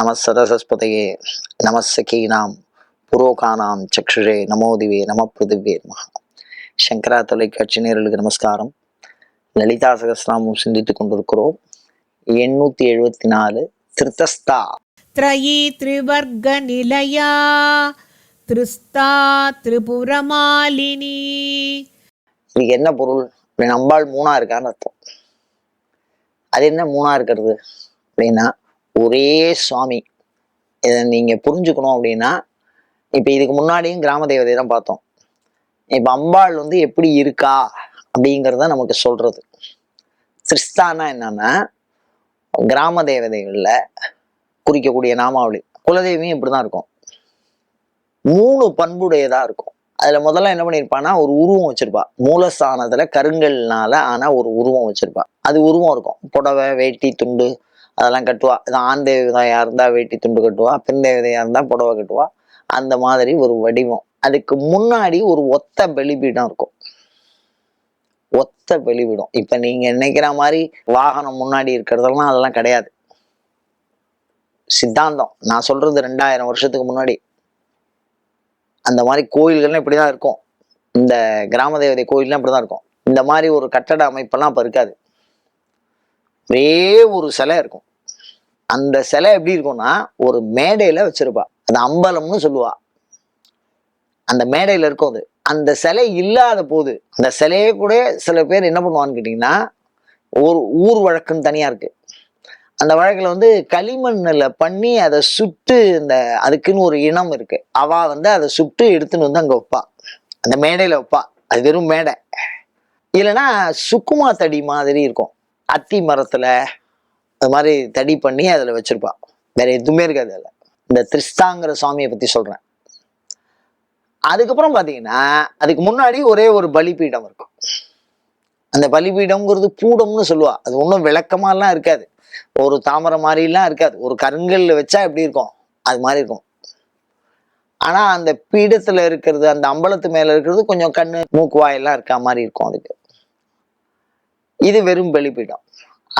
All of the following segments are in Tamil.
நமசரஸ்பதையே நமசகீனாம் புரோகானாம் சக்ஷுரே நமோதிவே நம பிருதிவே மகா சங்கரா தொலைக்காட்சி நேரலுக்கு நமஸ்காரம். லலிதா சகசிராமம் சிந்தித்து கொண்டிருக்கிறோம். எண்ணூத்தி எழுபத்தி நாலு திருத்தஸ்தா. திரயி திரிவர்க நிலையா திருஸ்தா திரிபுரமாலினி. இதுக்கு என்ன பொருள்? அப்படின்னு அம்பாள் மூணா இருக்கான்னு அர்த்தம். அது என்ன மூணா இருக்கிறது? அப்படின்னா ஒரே சுவாமி. இதை நீங்கள் புரிஞ்சுக்கணும் அப்படின்னா இப்போ இதுக்கு முன்னாடியும் கிராம தேவதை தான் பார்த்தோம். இப்போ அம்பாள் வந்து எப்படி இருக்கா அப்படிங்கிறத நமக்கு சொல்கிறது சிஸ்தானா என்னன்னா கிராம தேவதைகளில் குறிக்கக்கூடிய நாமாவளி. குலதெய்வியும் இப்படிதான் இருக்கும். மூணு பண்புடையதாக இருக்கும். அதில் முதல்ல என்ன பண்ணியிருப்பான்னா ஒரு உருவம் வச்சிருப்பா. மூலஸ்தானத்தில் கருங்கல்னால ஆன ஒரு உருவம் வச்சிருப்பா. அது உருவம் இருக்கும். புடவை வேட்டி துண்டு அதெல்லாம் கட்டுவா. இது ஆண் தேவதையாக இருந்தால் வேட்டி துண்டு கட்டுவா பெண் தேவதையாக இருந்தால் புடவை கட்டுவா. அந்த மாதிரி ஒரு வடிவம். அதுக்கு முன்னாடி ஒரு ஒத்த பலிபீடம் இருக்கும். ஒத்த பலிபீடம் இப்ப நீங்க நினைக்கிற மாதிரி வாகனம் முன்னாடி இருக்கிறதெல்லாம் அதெல்லாம் கிடையாது. சித்தாந்தம். நான் சொல்றது ரெண்டாயிரம் வருஷத்துக்கு முன்னாடி. அந்த மாதிரி கோயில்கள்லாம் இப்படிதான் இருக்கும். இந்த கிராம தேவதை கோயில்லாம் இப்படிதான் இருக்கும். இந்த மாதிரி ஒரு கட்டட அமைப்பெல்லாம் அப்ப இருக்காது. ஒரே ஒரு சிலை இருக்கும். அந்த சிலை எப்படி இருக்கும்னா ஒரு மேடையில வச்சிருப்பா. அது அம்பலம்னு சொல்லுவா. அந்த மேடையில இருக்கும் அது. அந்த சிலை இல்லாத போது அந்த சிலையே கூட சில பேர் என்ன பண்ணுவான்னு கேட்டிங்கன்னா ஒரு ஊர் வழக்குன்னு தனியா இருக்கு. அந்த வழக்கில் வந்து களிமண்ணில் பண்ணி அதை சுட்டு இந்த அதுக்குன்னு ஒரு இனம் இருக்கு. அவா வந்து அதை சுட்டு எடுத்துன்னு வந்து அங்கே வைப்பா. அந்த மேடையில் வைப்பா. அது வெறும் மேடை. இல்லைன்னா சுக்குமா தடி மாதிரி இருக்கும். அத்தி மரத்தில் மாதிரி தடி பண்ணி அதுல வச்சிருப்பா. வேற எதுவுமே இருக்காது அதுல. இந்த திரிஸ்தாங்கிற சுவாமியை பத்தி சொல்றேன். அதுக்கப்புறம் பாத்தீங்கன்னா அதுக்கு முன்னாடி ஒரே ஒரு பலிபீடம் இருக்கும். அந்த பலிபீடம்ங்கிறது பூடம்னு சொல்லுவா. அது ஒன்றும் விளக்கமாலாம் இருக்காது. ஒரு தாமரை மாதிரிலாம் இருக்காது. ஒரு கருங்கல்ல வச்சா எப்படி இருக்கும்? அது மாதிரி இருக்கும். ஆனா அந்த பீடத்துல இருக்கிறது அந்த அம்பலத்து மேல இருக்கிறது கொஞ்சம் கண்ணு மூக்கு வாயெல்லாம் இருக்கா மாதிரி இருக்கும் அதுக்கு. இது வெறும் பலிபீடம்.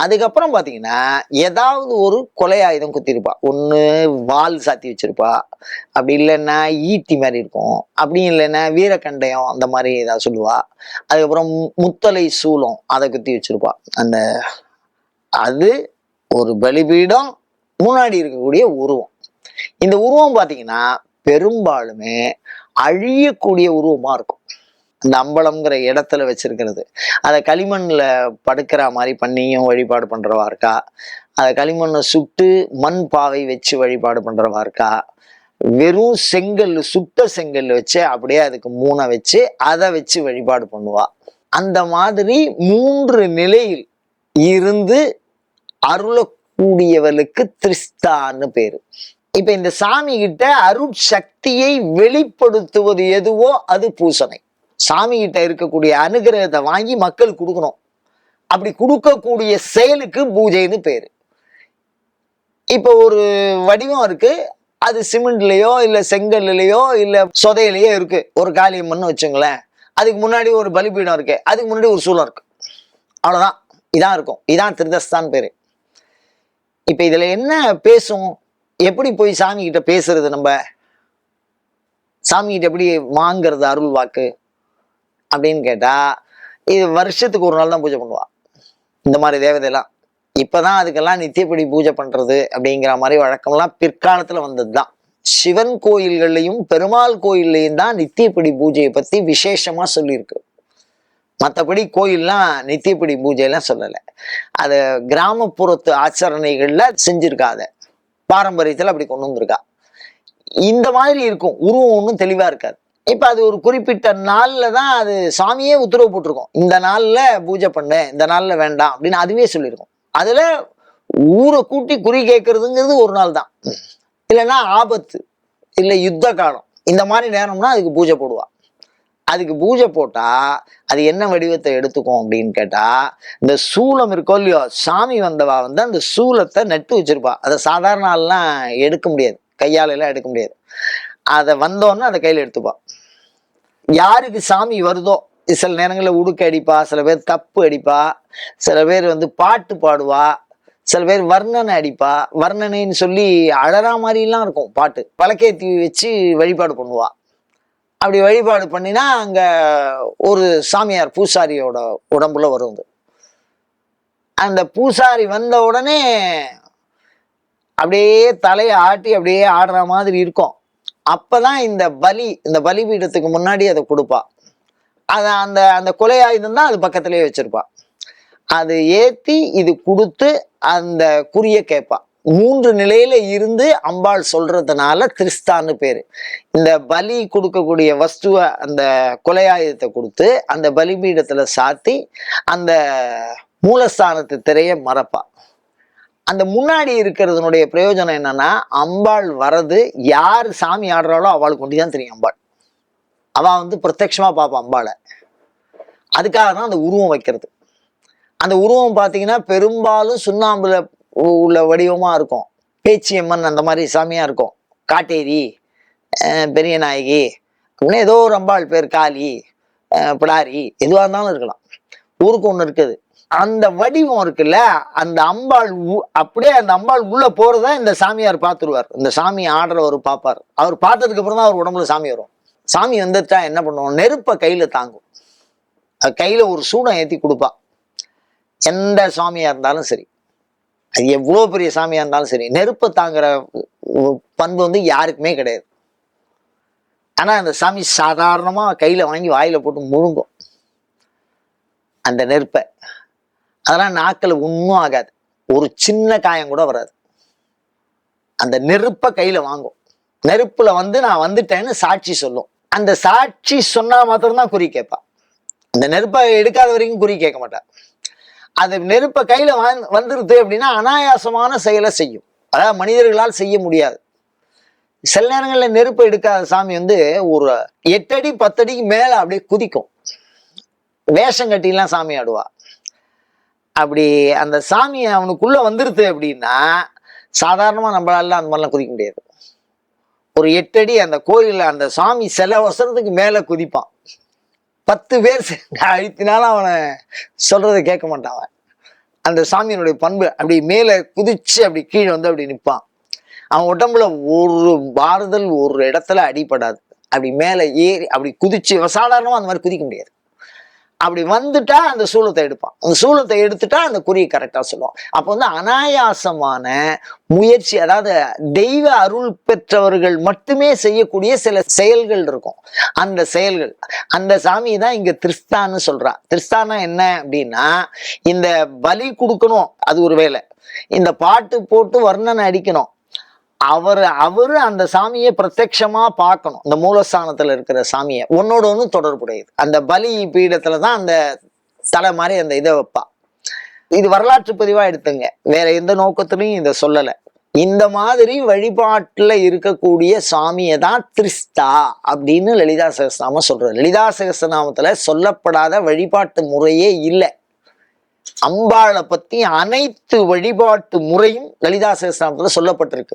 அதுக்கப்புறம் பார்த்தீங்கன்னா ஏதாவது ஒரு கொலை ஆயுதம் குத்திருப்பா. ஒன்று வால் சாத்தி வச்சிருப்பா. அப்படி இல்லைன்னா ஈட்டி மாதிரி இருக்கும். அப்படி இல்லைன்னா வீரக்கண்டயம் அந்த மாதிரி ஏதாவது சொல்லுவா. அதுக்கப்புறம் முத்தலை சூளம் அதை குத்தி வச்சிருப்பா. அந்த அது ஒரு பலிபீடம் முன்னாடி இருக்கக்கூடிய உருவம். இந்த உருவம் பார்த்தீங்கன்னா பெரும்பாலுமே அழியக்கூடிய உருவமாக இருக்கும். அந்த அம்பலம்ங்கிற இடத்துல வச்சிருக்கிறது. அதை களிமண்ணில் படுக்கிற மாதிரி பண்ணியும் வழிபாடு பண்றவா இருக்கா? அதை களிமண்ணை சுட்டு மண் பாவை வச்சு வழிபாடு பண்றவா இருக்கா? வெறும் செங்கல் சுட்ட செங்கல் வச்சு அப்படியே அதுக்கு மூணை வச்சு அதை வச்சு வழிபாடு பண்ணுவா. அந்த மாதிரி மூன்று நிலையில் இருந்து அருளக்கூடியவளுக்கு திரிஸ்தான்னு பேரு. இப்ப இந்த சாமி கிட்ட அருட்சக்தியை வெளிப்படுத்துவது எதுவோ அது பூசணை. சாமிகிட்ட இருக்கக்கூடிய அனுகிரகத்தை வாங்கி மக்கள் கொடுக்கணும். அப்படி கொடுக்கக்கூடிய செயலுக்கு பூஜைன்னு பேர். இப்போ ஒரு வடிவம் இருக்கு. அது சிமெண்ட்லேயோ இல்லை செங்கல்லையோ இல்லை சொதையிலையோ இருக்கு. ஒரு காளியம்மன் வச்சுங்களேன். அதுக்கு முன்னாடி ஒரு பலிபீடம் இருக்கு. அதுக்கு முன்னாடி ஒரு சூழல் இருக்கு. அவ்வளோதான் இதான் இருக்கும். இதான் திருதஸ்தான் பேர். இப்போ இதில் என்ன பேசும்? எப்படி போய் சாமிக்கிட்ட பேசுறது நம்ம? சாமிகிட்ட எப்படி வாங்கிறது அருள் வாக்கு அப்படின்னு கேட்டால் இது வருஷத்துக்கு ஒரு நாள் தான் பூஜை பண்ணுவா. இந்த மாதிரி தேவதையெல்லாம் இப்போதான் அதுக்கெல்லாம் நித்தியப்படி பூஜை பண்றது அப்படிங்கிற மாதிரி வழக்கம்லாம் பிற்காலத்துல வந்ததுதான். சிவன் கோயில்கள்லையும் பெருமாள் கோயில்லையும் தான் நித்தியப்படி பூஜையை பத்தி விசேஷமா சொல்லியிருக்கு. மற்றபடி கோயில்லாம் நித்தியப்படி பூஜையெல்லாம் சொல்லலை. அது கிராமப்புறத்து ஆச்சரணைகளில் செஞ்சுருக்காத. அதை அப்படி கொண்டு வந்திருக்கா. இந்த மாதிரி இருக்கும். உருவம் ஒன்றும் தெளிவாக இருக்காது. இப்போ அது ஒரு குறிப்பிட்ட நாளில் தான் அது சாமியே உத்தரவு போட்டிருக்கோம். இந்த நாளில் பூஜை பண்ணு இந்த நாளில் வேண்டாம் அப்படின்னு அதுவே சொல்லியிருக்கோம். அதில் ஊரை கூட்டி குறி கேட்கறதுங்கிறது ஒரு நாள் தான். இல்லைன்னா ஆபத்து இல்லை யுத்த காலம். இந்த மாதிரி நேரம்னா அதுக்கு பூஜை போடுவா. அதுக்கு பூஜை போட்டால் அது என்ன வடிவத்தை எடுத்துக்கும் அப்படின்னு கேட்டால் இந்த சூலம் இருக்கோ இல்லையோ சாமி வந்தவா வந்து அந்த சூலத்தை நட்டு வச்சிருப்பா. அதை சாதாரண ஆள்லாம் எடுக்க முடியாது. கையாலெல்லாம் எடுக்க முடியாது. அதை வந்தோன்னே அதை கையில் எடுத்துப்பா. யாருக்கு சாமி வருதோ சில நேரங்களில் உடுக்க அடிப்பா சில பேர் தப்பு அடிப்பா சில பேர் வந்து பாட்டு பாடுவா சில பேர் வர்ணனை அடிப்பா வர்ணனைன்னு சொல்லி அழறா மாதிரிலாம் இருக்கும் பாட்டு. பழக்கேத்தி வச்சு வழிபாடு பண்ணுவா. அப்படி வழிபாடு பண்ணினா அங்கே ஒரு சாமியார் பூசாரியோட உடம்புல வரும் அந்த பூசாரி வந்த உடனே அப்படியே தலையை ஆட்டி அப்படியே ஆடுற மாதிரி இருக்கும். அப்பதான் இந்த பலி இந்த பலிபீடத்துக்கு முன்னாடி அதை கொடுப்பா. அதை அந்த அந்த கொலை ஆயுதம் தான் அது பக்கத்திலேயே வச்சிருப்பா. அது ஏத்தி இது கொடுத்து அந்த குறிய கேட்பா. மூன்று நிலையில இருந்து அம்பாள் சொல்றதுனால திரிஸ்தான்னு பேரு. இந்த பலி கொடுக்கக்கூடிய வஸ்துவை அந்த கொலையாயுதத்தை கொடுத்து அந்த பலிபீடத்துல சாத்தி அந்த மூலஸ்தானத்து திரைய மறப்பா. அந்த முன்னாடி இருக்கிறதுனுடைய பிரயோஜனம் என்னன்னா அம்பாள் வரது யார் சாமி ஆடுறாளோ அவளுக்கு கொண்டு தான் தெரியும் அம்பாள். அவள் வந்து பிரத்யட்சமாக பார்ப்பான் அம்பாளை. அதுக்காக தான் அந்த உருவம் வைக்கிறது. அந்த உருவம் பார்த்தீங்கன்னா பெரும்பாலும் சுண்ணாம்புல உள்ள வடிவமாக இருக்கும். பேச்சியம்மன் அந்த மாதிரி சாமியாக இருக்கும். காட்டேரி பெரிய நாயகி அப்படின்னா ஏதோ ஒரு அம்பாள் பேர் காளி பிடாரி எதுவாக இருந்தாலும் இருக்கலாம். ஊருக்கு ஒன்று இருக்குது. அந்த வடிவம் இருக்குல்ல அந்த அம்பாள் உ- அப்படியே அந்த அம்பாள் உள்ள போறதா இந்த சாமியார் பார்த்துருவார் இந்த சாமி ஆடுறவர் பார்ப்பார் அவர் பார்த்ததுக்கு அப்புறம் தான் அவர் உடம்புல சாமி வரும். சாமி வந்துட்டா என்ன பண்ணுவோம் நெருப்பை கையில தாங்கும். கையில ஒரு சூடம் ஏத்தி கொடுப்பா. எந்த சாமியா இருந்தாலும் சரி. அது எவ்வளோ பெரிய சாமியா இருந்தாலும் சரி. நெருப்பை தாங்குற பண்பு வந்து யாருக்குமே கிடையாது. ஆனா அந்த சாமி சாதாரணமா கையில வாங்கி வாயில போட்டு முழுங்கும். அந்த நெருப்பை. அதெல்லாம் நாக்கில் ஒன்றும் ஆகாது. ஒரு சின்ன காயம் கூட வராது. அந்த நெருப்பை கையில் வாங்கும். நெருப்பில் வந்து நான் வந்துட்டேன்னு சாட்சி சொல்லும். அந்த சாட்சி சொன்னால் மாத்திரம்தான் குறி கேட்பான். அந்த நெருப்பை எடுக்காத வரைக்கும் குறி கேட்க மாட்டான். அந்த நெருப்பை கையில் வந்து- வந்துருது அப்படின்னா அனாயாசமான செயலை செய்யும். அதாவது மனிதர்களால் செய்ய முடியாது. சில நேரங்களில் நெருப்பு எடுக்காத சாமி வந்து ஒரு எட்டடி பத்தடிக்கு மேலே அப்படியே குதிக்கும். வேஷம் கட்டிலாம் சாமி ஆடுவா. அப்படி அந்த சாமி அவனுக்குள்ள வந்துருது அப்படின்னா சாதாரணமா நம்மளால அந்த மாதிரிலாம் குதிக்க முடியாது. ஒரு எட்டடி அந்த கோயிலில் அந்த சாமி சில வருஷத்துக்கு மேல குதிப்பான். பத்து பேர் அழுத்தினாலும் அவனை சொல்றதை கேட்க மாட்டான் அவன். அந்த சாமியினுடைய பண்பு அப்படி மேல குதிச்சு அப்படி கீழே வந்து அப்படி நிற்பான் அவன் உடம்புல ஒரு மாறுதல் ஒரு இடத்துல அடிபடாது. அப்படி மேல ஏறி அப்படி குதிச்சு சாதாரணமா அந்த மாதிரி குதிக்க முடியாது. அப்படி வந்துட்டா அந்த சூலத்தை எடுப்பான். அந்த சூலத்தை எடுத்துட்டா அந்த குறியை கரெக்டாக சொல்லுவான். அப்போ வந்து அனாயாசமான முயற்சி அதாவது தெய்வ அருள் பெற்றவர்கள் மட்டுமே செய்யக்கூடிய சில செயல்கள் இருக்கும். அந்த செயல்கள் அந்த சாமி தான் இங்க திரிஸ்தான்னு சொல்றா திரிஸ்தானா என்ன அப்படின்னா இந்த பலி கொடுக்கணும் அது ஒரு வேலை. இந்த பாட்டு போட்டு வர்ணனை அடிக்கணும். அவர் அவரு அந்த சாமியை பிரத்யட்சமா பார்க்கணும். இந்த மூலஸ்தானத்துல இருக்கிற சாமியை. ஒன்னோட ஒன்று தொடர்புடையது. அந்த பலி பீடத்துல தான் அந்த தலை மாதிரி அந்த இதை வைப்பா. இது வரலாற்று பதிவா எடுத்துங்க. வேற எந்த நோக்கத்திலையும் இதை சொல்லலை. இந்த மாதிரி வழிபாட்டுல இருக்கக்கூடிய சாமியை தான் திரிஸ்தா அப்படின்னு லலிதா சகஸ்நாமம் சொல்றது லலிதா சகசநாமத்துல சொல்லப்படாத வழிபாட்டு முறையே இல்லை. அம்பாளை பத்தி அனைத்து வழிபாட்டு முறையும் லலிதா சகஸ்நாமத்துல சொல்லப்பட்டிருக்கு.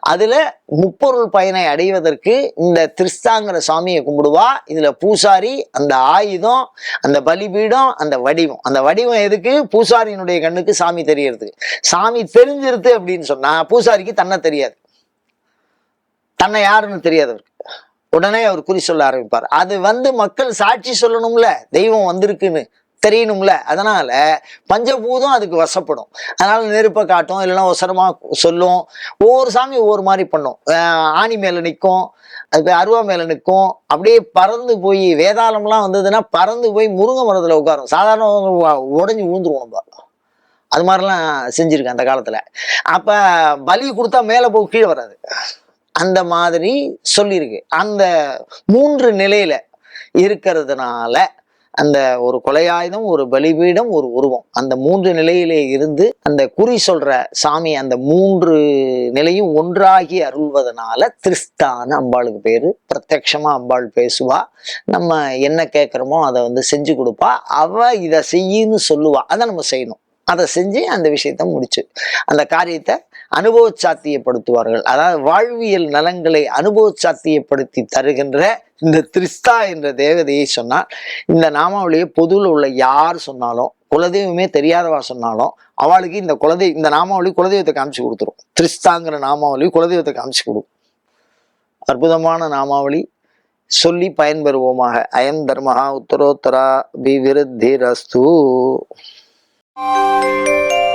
அதுல முப்பொருள் பயனை அடைவதற்கு இந்த திரிஸ்தாங்கிற சாமியை கும்பிடுவா. இதுல பூசாரி அந்த ஆயுதம் அந்த பலிபீடம் அந்த வடிவம். அந்த வடிவம் எதுக்கு? பூசாரியினுடைய கண்ணுக்கு சாமி தெரியறதுக்கு. சாமி தெரிஞ்சிருது அப்படின்னு சொன்னா பூசாரிக்கு தன்னை தெரியாது. தன்னை யாருன்னு தெரியாது அவருக்கு. உடனே அவர் குறி சொல்ல ஆரம்பிப்பார். அது வந்து மக்கள் சாட்சி சொல்லணும்ல. தெய்வம் வந்திருக்குன்னு. தெரியணும்ல. அதனால பஞ்சபூதம் அதுக்கு வசப்படும். அதனால நெருப்பை காட்டும் இல்லைன்னா ஒசரமா சொல்லும். ஒவ்வொரு சாமி ஒவ்வொரு மாதிரி பண்ணும். ஆணி மேல நிற்கும் அது அருவா மேல நிற்கும். அப்படியே பறந்து போய் வேதாளம்லாம் வந்ததுன்னா பறந்து போய் முருங்கை மரத்துல உட்காரும். சாதாரண உடஞ்சி விழுந்துருவோம் நம்ம. அது மாதிரிலாம் செஞ்சிருக்கேன் அந்த காலத்துல. அப்ப பலி கொடுத்தா மேலே போய் கீழே வராது. அந்த மாதிரி சொல்லியிருக்கு. அந்த மூன்று நிலையில இருக்கிறதுனால அந்த ஒரு கொலையாயுதம் ஒரு பலிபீடம் ஒரு உருவம். அந்த மூன்று நிலையிலே இருந்து அந்த குறி சொல்ற சாமி அந்த மூன்று நிலையும் ஒன்றாகி அருள்வதனால திரிஸ்தான அம்பாளுக்கு பேரு. பிரத்யக்ஷமா அம்பாள் பேசுவா. நம்ம என்ன கேட்குறோமோ அதை வந்து செஞ்சு கொடுப்பா. அவ இதை செய்யின்னு சொல்லுவா. அதை நம்ம செய்யணும். அதை செஞ்சு அந்த விஷயத்தை முடிச்சு. அந்த காரியத்தை அனுபவ சாத்தியப்படுத்துவார்கள் அதாவது வாழ்வியல் நலங்களை அனுபவ சாத்தியப்படுத்தி தருகின்ற இந்த திரிஸ்தா என்ற தேவதையை சொன்னால் இந்த நாமாவளியை பொதுவில் உள்ள யார் சொன்னாலும் குலதெய்வமே தெரியாதவா சொன்னாலும் அவளுக்கு இந்த குலதெய் இந்த நாமாவளி குலதெய்வத்தை காமிச்சு கொடுத்துரும். திரிஸ்தாங்கிற நாமாவளி குலதெய்வத்தை காமிச்சு கொடுக்கும் அற்புதமான நாமாவளி சொல்லி பயன்பெறுவோமாக. அயம் தர்மஹா உத்தரோத்தரா Música